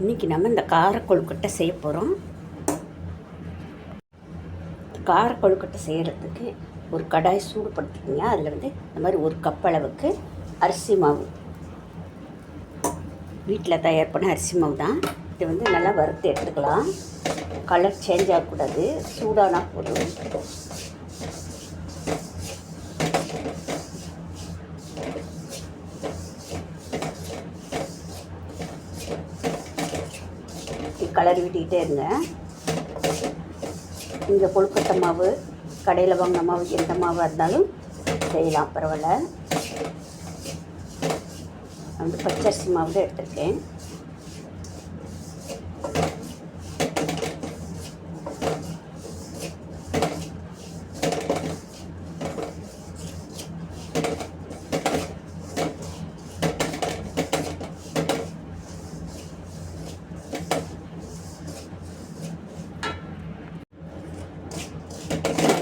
இன்றைக்கி நம்ம இந்த கார கொழுக்கட்டை செய்ய போகிறோம் கார கொழுக்கட்டை செய்கிறதுக்கு ஒரு கடாய் சூடுபடுத்திக்கிங்க அதில் வந்து இந்த மாதிரி ஒரு கப் அளவுக்கு அரிசி மாவு. வீட்டில் தயார் பண்ண அரிசி மாவு தான். இது வந்து நல்லா வறுத்து எடுத்துக்கலாம். கலர் சேஞ்ச் ஆகக்கூடாது. சூடானா போதும். கலர் விட்டுக்கிட்டே இருங்க. இங்கே கொழுக்கட்டை மாவு கடையில் வாங்கின மாவு எந்த மாவாக இருந்தாலும் செய்யலாம் பரவாயில்ல. நான் வந்து பச்சரிசி மாவு தான் எடுத்திருக்கேன்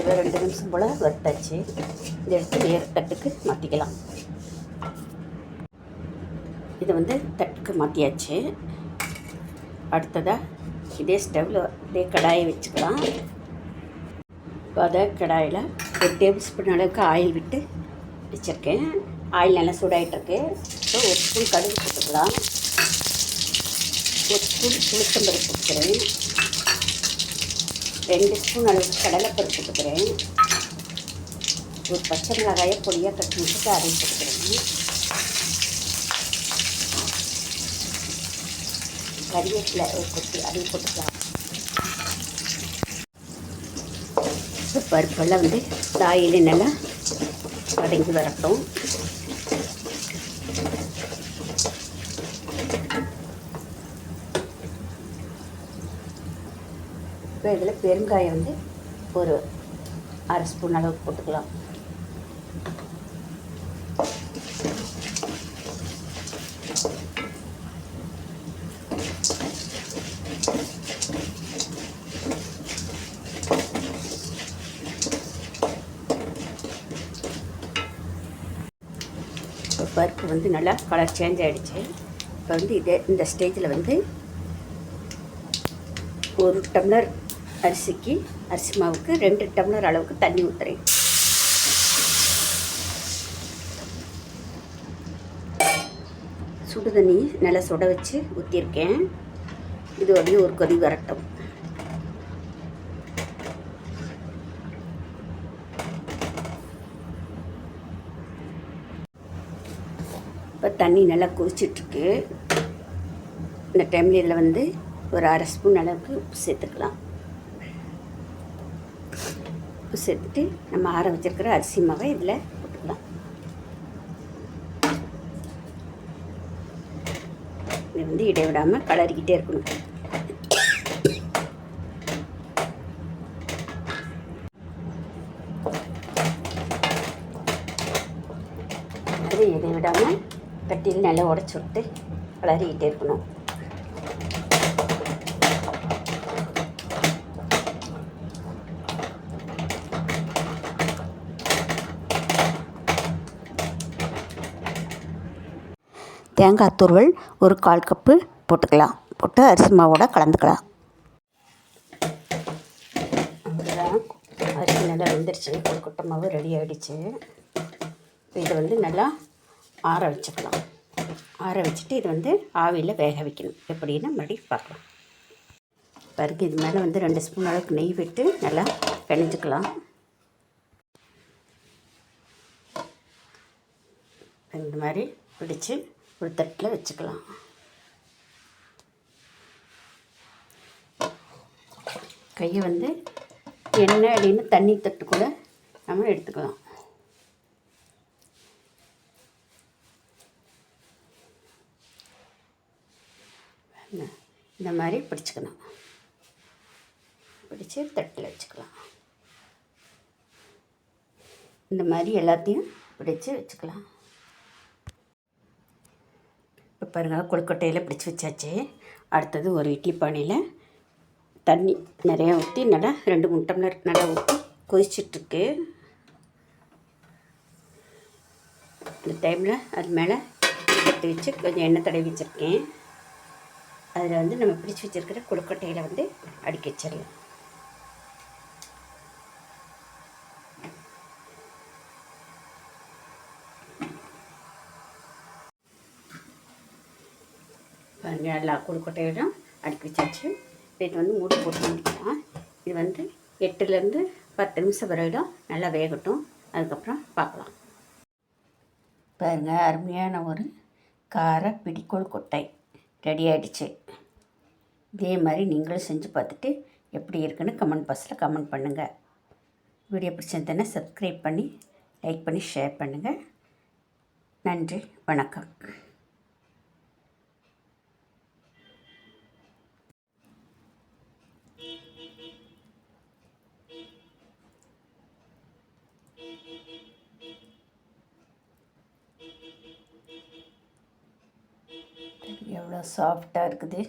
இதை ரெண்டு நிமிஷம் போல் வறுத்தாச்சு இதை எடுத்து வேறு தட்டுக்கு மாற்றிக்கலாம் இதை வந்து தட்டுக்கு மாற்றியாச்சு அடுத்ததாக இதே ஸ்டவ்வில் இதே கடாயை வச்சுக்கலாம். அதை கடாயில் ஒரு டேபிள் ஸ்பூன் அளவுக்கு ஆயில் விட்டு வச்சுருக்கேன். ஆயில் நல்லா சூடாகிட்டுருக்கு இப்போ ஒரு ஸ்பூன் கடுகு போட்டுக்கலாம். ஒரு ஸ்பூன் புளிச்சம்பருப்பு போட்டுக்கிறேன். ரெண்டு ஸ்பூன் அளவுக்கு கடலைப்பருப்பு கொடுக்குறேன் ஒரு பச்சை மிளகாயை பொடியாக கட் பண்ணிட்டு அதை போட்டுக்கிறேன் கறிவேப்பிலை ஒரு கொட்டி அதையும் போட்டுக்கலாம். பருப்பெல்லாம் வந்து தாயிலே நல்லா வதங்கி வரட்டும். இப்போ இதில் பெருங்காயம் வந்து ஒரு அரை ஸ்பூன் அளவுக்கு போட்டுக்கலாம். பருப்பு வந்து நல்லா கலர் சேஞ்ச் ஆகிடுச்சு இப்போ வந்து இதே இந்த ஸ்டேஜில் வந்து ஒரு டம்ளர் அரிசிக்கு அரிசி மாவுக்கு ரெண்டு டம்ளர் அளவுக்கு தண்ணி ஊற்றுறேன் சுடு தண்ணி நல்லா சுட வச்சு ஊற்றிருக்கேன் இது வந்து ஒரு கொதி வரட்டும். இப்போ தண்ணி நல்லா கொதிச்சிட்ருக்கு. இந்த டைமில் இதில் வந்து ஒரு அரை ஸ்பூன் அளவுக்கு உப்பு சேர்த்துக்கலாம். உப்பு சேர்த்துட்டு நம்ம ஆற வச்சிருக்கிற அரிசி மாவை இதில் போட்டுக்கலாம். இது வந்து இடைவிடாமல் கலரிக்கிட்டே இருக்கணும். அது இடைவிடாமல் கட்டியில் நல்லா உடச்சி விட்டு கலரிக்கிட்டே இருக்கணும். தேங்காய் துருவல் ஒரு கால் கப்பு போட்டுக்கலாம். போட்டு அரிசி மாவோட கலந்துக்கலாம். அரிசி நல்லா வெந்துருச்சு. கொழுக்கட்டை மாவு ரெடி ஆகிடுச்சு இதை வந்து நல்லா ஆற வச்சுக்கலாம். ஆற வச்சுட்டு இது வந்து ஆவியில் வேக வைக்கணும். எப்படின்னு மறுபடியும் பார்க்கலாம். பருகு இது மேலே வந்து ரெண்டு ஸ்பூன் அளவுக்கு நெய் விட்டு நல்லா பிணைஞ்சிக்கலாம். இந்த மாதிரி பிடிச்சி ஒரு தட்டில் வச்சுக்கலாம். கையை வந்து எண்ணெய் அப்படின்னு தண்ணி தட்டு கூட நம்ம எடுத்துக்கலாம். என்ன, இந்த மாதிரி பிடிச்சிக்கணும் பிடிச்சி தட்டில் வச்சுக்கலாம். இந்த மாதிரி எல்லாத்தையும் பிடிச்சி வச்சுக்கலாம். பாருங்கள் கொழுக்கட்டையில் பிடிச்சி வச்சாச்சு. அடுத்தது ஒரு இட்லி பானையில் தண்ணி நிறையா ஊற்றி நல்லா ரெண்டு மூணு டம்ளர் நல்லா ஊற்றி கொதிச்சிட்ருக்கு. இந்த டைமில் அது மேலே எடுத்து வச்சு கொஞ்சம் எண்ணெய் தடவி வச்சுருக்கேன். அதில் வந்து நம்ம பிடிச்சி வச்சிருக்கிற கொழுக்கட்டையில் வந்து அடுக்கி வச்சிடலாம். நல்லா எல்லா அடுக்கி வச்சாச்சு இப்போ இது வந்து மூடி போட்டு முடிக்கலாம் இது வந்து எட்டுலேருந்து பத்து நிமிஷம் வரையிலும் நல்லா வேகட்டும். அதுக்கப்புறம் பார்க்கலாம். பாருங்கள் அருமையான ஒரு கார பிடிக்கோள் கொட்டை ரெடி ஆகிடுச்சு இதே மாதிரி நீங்களும் செஞ்சு பார்த்துட்டு எப்படி இருக்குன்னு கமெண்ட் பாக்ஸில் கமெண்ட் பண்ணுங்கள் வீடியோ பிடிச்சிருந்தேன்னா சப்ஸ்கிரைப் பண்ணி லைக் பண்ணி ஷேர் பண்ணுங்கள் நன்றி வணக்கம். எவ்வளோ சாஃப்டாக இருக்குது.